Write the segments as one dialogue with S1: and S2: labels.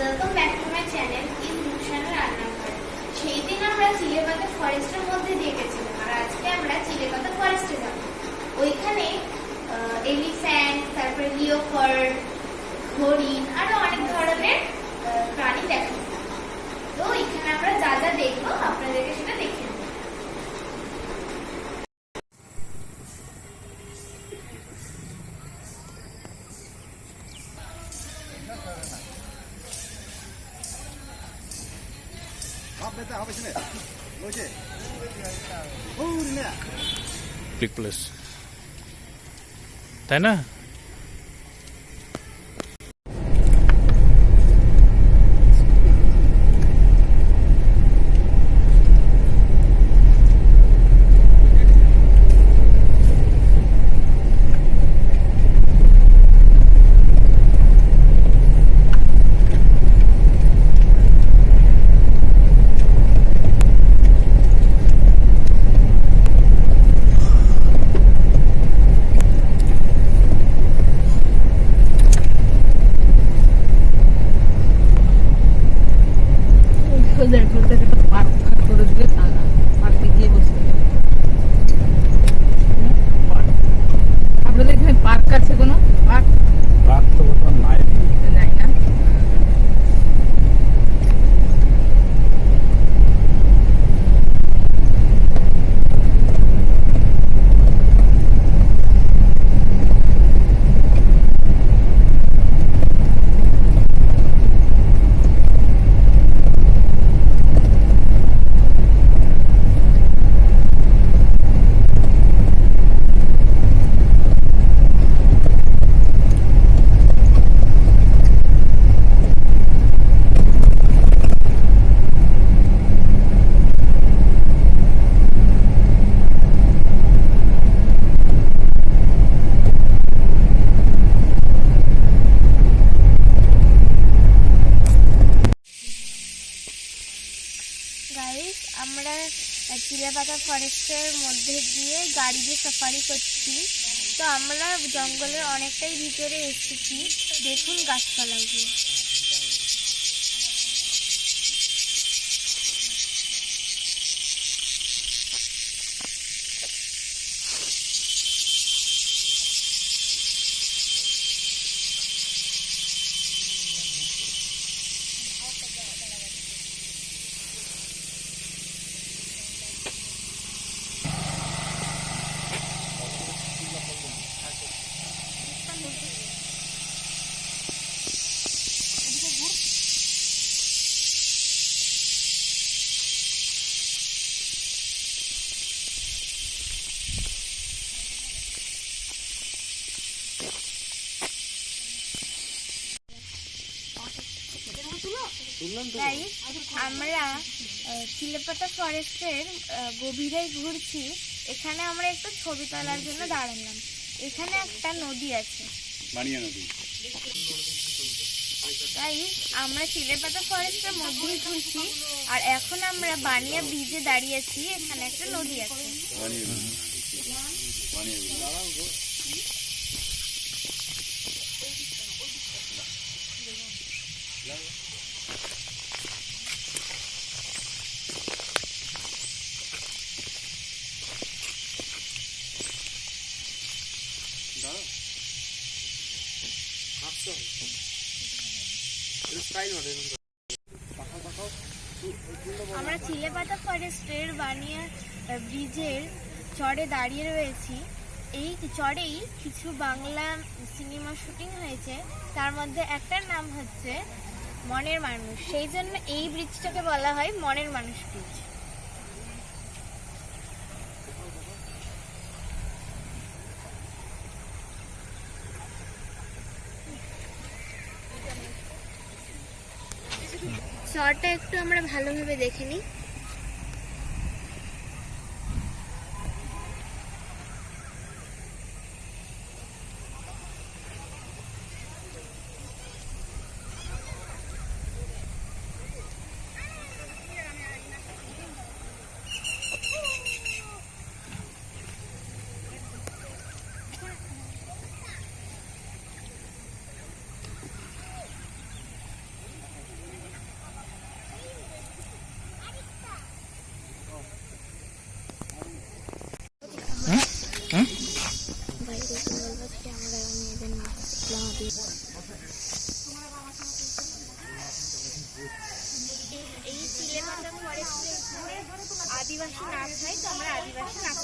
S1: Welcome back to my channel in সেই দিন আমরা চিলেপাতা ফরেস্টের মধ্যে আর আজকে আমরা চিলেপাতা ফরেস্টে যাব। ওইখানে এলিফ্যান্ট, তারপরে লিওপার্ড, হরিণ আরও অনেক ধরনের প্রাণী দেখা তো এখানে আমরা যা যা দেখব, আপনাদেরকে সেটা
S2: পিক প্লেস তাই না?
S1: that. ফরেস্টের মধ্যে দিয়ে গাড়ি দিয়ে সাফারি করছি। তো আমরা জঙ্গলের অনেকটাই ভিতরে এসেছি। দেখুন গাছপালাগুলো। গাইস আমরা চিলেপাতা ফরেস্টের গভীরে ঘুরছি। এখানে আমরা একটু ছবি তোলার জন্য দাঁড়ালাম। এখানে একটা নদী আছে। তাই আমরা চিলেপাতা ফরেস্টের মধ্যেই ঘুরছি। আর এখন আমরা বানিয়া ব্রিজে দাঁড়িয়ে আছি। এখানে একটা নদী আছে
S2: বানিয়া নদী বানিয়া নদী
S1: আমরা চিলেপাতা ফরেস্টের বানিয়া ব্রিজের চরে দাঁড়িয়ে রয়েছি। এই চরেই কিছু বাংলা সিনেমা শুটিং হয়েছে। তার মধ্যে একটার নাম হচ্ছে মনের মানুষ। সেই জন্য এই ব্রিজটাকে বলা হয় মনের মানুষ ব্রিজ। চরটা একটু আমরা ভালোভাবে দেখে নিই। আদিবাসী নাচ হয় তো আমরা আদিবাসী নাচ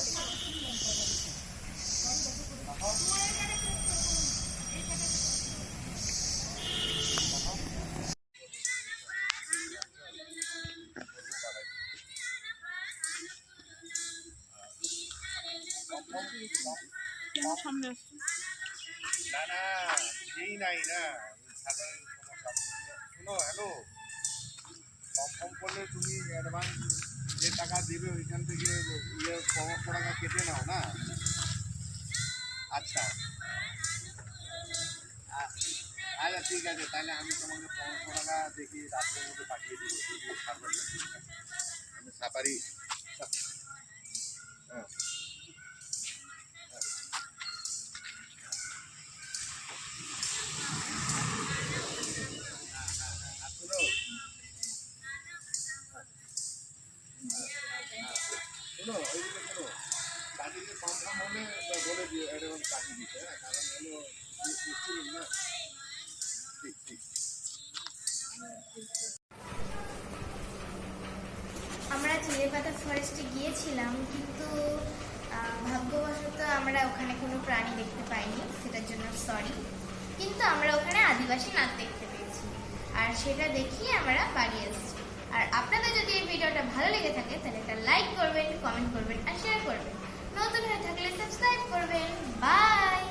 S3: না না নাই না। সাধারণ সমস্যা। শোনো হ্যালো কনফার্ম করলে তুমি অ্যাডভান্স যে টাকা দেবে ওইখান থেকে ইয়ে পনেরোশো টাকা কেটে নাও, না? আচ্ছা। আচ্ছা ঠিক আছে, তাহলে আমি তোমাকে পনেরোশো টাকা দেখি রাত্রের মধ্যে পাঠিয়ে দিবো। আমি সাফারি শোনো ওইদিকে শোনো বলে পাঠিয়ে দিতে হ্যাঁ কারণ না।
S1: আমরা চিলেপাতা ফরেস্টে গিয়েছিলাম, কিন্তু ভাগ্যবশত আমরা ওখানে কোনো প্রাণী দেখতে পাইনি, সেটার জন্য সরি কিন্তু আমরা ওখানে আদিবাসী নাচ দেখতে পেয়েছি। আর সেটা দেখিয়ে আমরা বাড়ি এসেছি। আর আপনাদের যদি এই ভিডিওটা ভালো লেগে থাকে, তাহলে একটা লাইক করবেন কমেন্ট করবেন, আর শেয়ার করবেন। নতুন হয়ে থাকলে সাবস্ক্রাইব করবেন। বাই